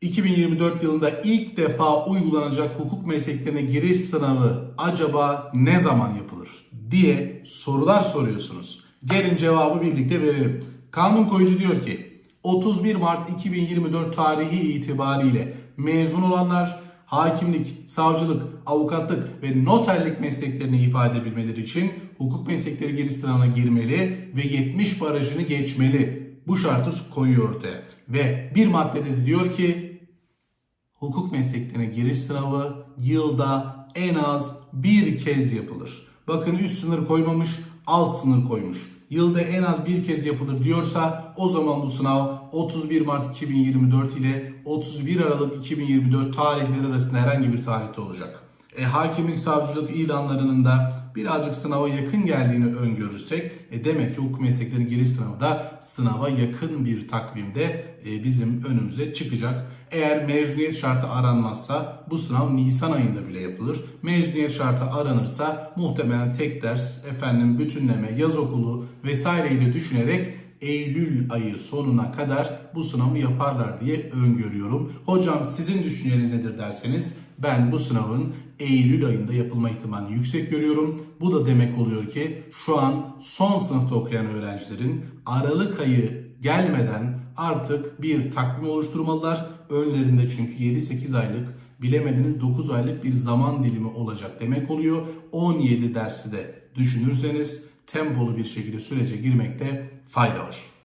2024 yılında ilk defa uygulanacak hukuk mesleklerine giriş sınavı acaba ne zaman yapılır diye sorular soruyorsunuz. Gelin cevabı birlikte verelim. Kanun koyucu diyor ki 31 Mart 2024 tarihi itibariyle mezun olanlar hakimlik, savcılık, avukatlık ve noterlik mesleklerini ifade edebilmeleri için hukuk meslekleri giriş sınavına girmeli ve 70 barajını geçmeli. Bu şartı koyuyor ortaya. Ve bir maddede de diyor ki hukuk mesleklerine giriş sınavı yılda en az bir kez yapılır. Bakın üst sınır koymamış, alt sınır koymuş. Yılda en az bir kez yapılır diyorsa o zaman bu sınav 31 Mart 2024 ile 31 Aralık 2024 tarihleri arasında herhangi bir tarihte olacak. E, hakimlik savcılık ilanlarının da birazcık sınava yakın geldiğini öngörürsek e, demek ki hukuk meslekleri giriş sınavı da sınava yakın bir takvimde e, bizim önümüze çıkacak. Eğer mezuniyet şartı aranmazsa bu sınav Nisan ayında bile yapılır. Mezuniyet şartı aranırsa muhtemelen tek ders, efendim bütünleme, yaz okulu vesaireyi de düşünerek Eylül ayı sonuna kadar bu sınavı yaparlar diye öngörüyorum. Hocam sizin düşünceniz nedir derseniz ben bu sınavın Eylül ayında yapılma ihtimalini yüksek görüyorum. Bu da demek oluyor ki şu an son sınıfta okuyan öğrencilerin Aralık ayı gelmeden artık bir takvim oluşturmalılar. Önlerinde çünkü 7-8 aylık bilemediniz 9 aylık bir zaman dilimi olacak demek oluyor. 17 dersi de düşünürseniz tempolu bir şekilde sürece girmekte fayda var.